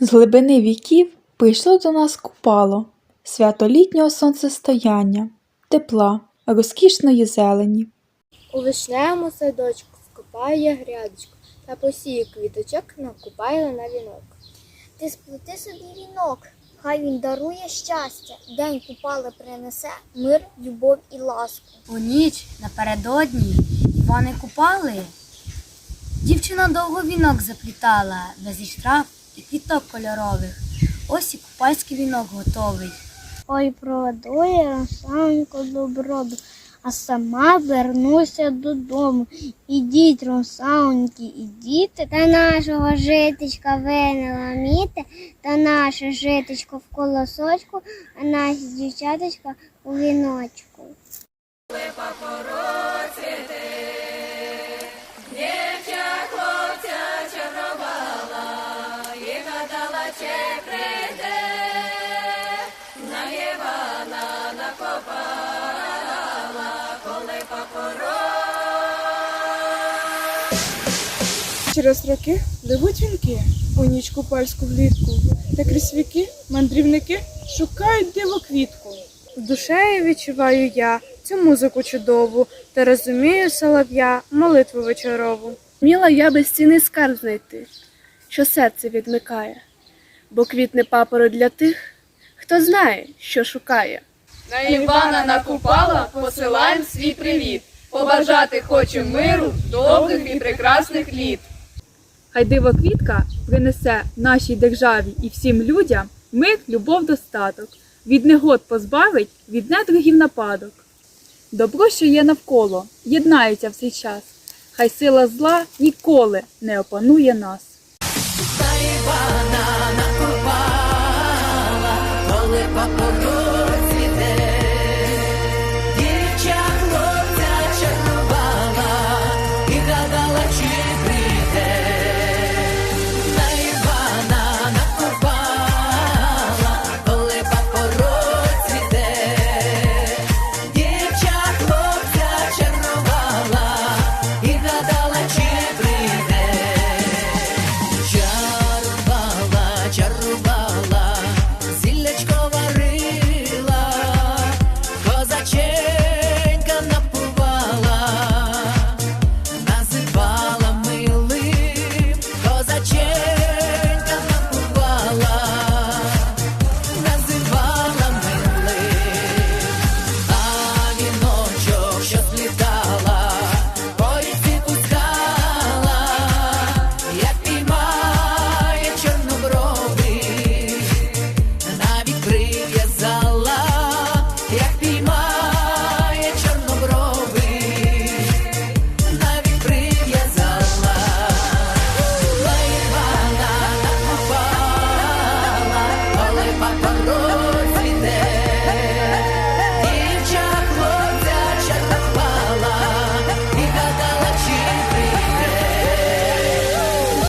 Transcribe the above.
З глибини віків прийшло до нас купало, свято літнього сонцестояння, тепла, розкішної зелені. У вишневому садочку скопаю грядочку та посію квіточок накупаю на вінок. Ти сплети собі вінок, хай він дарує щастя, день купали принесе мир, любов і ласку. У ніч напередодні Івани купали. Дівчина довго вінок заплітала, безліч трав і квіток кольорових. Ось і купальський вінок готовий. Ой, проведу я росанку доброду, а сама вернуся додому. Ідіть, росанки, ідіть, та нашого житечка ви не ламіте, та наше житечко в колосочку, а наші дівчаточка у віночку. Через роки ливуть вінки у ніч купальську влітку, та крізь віки мандрівники шукають дивоквітку. В душею відчуваю я цю музику чудову та розумію солов'я молитву вечорову. Міла я безцінний скарб знайти, що серце відмикає, бо квітне папороть для тих, хто знає, що шукає. На Івана накупала, посилаєм свій привіт. Побажати хочу миру, довгих і прекрасних літ. Хай диво квітка принесе нашій державі і всім людям мир, любов, достаток, від негод позбавить, від недругів нападок. Добро, що є навколо, єднається в цей час. Хай сила зла ніколи не опанує нас. Івана pop up,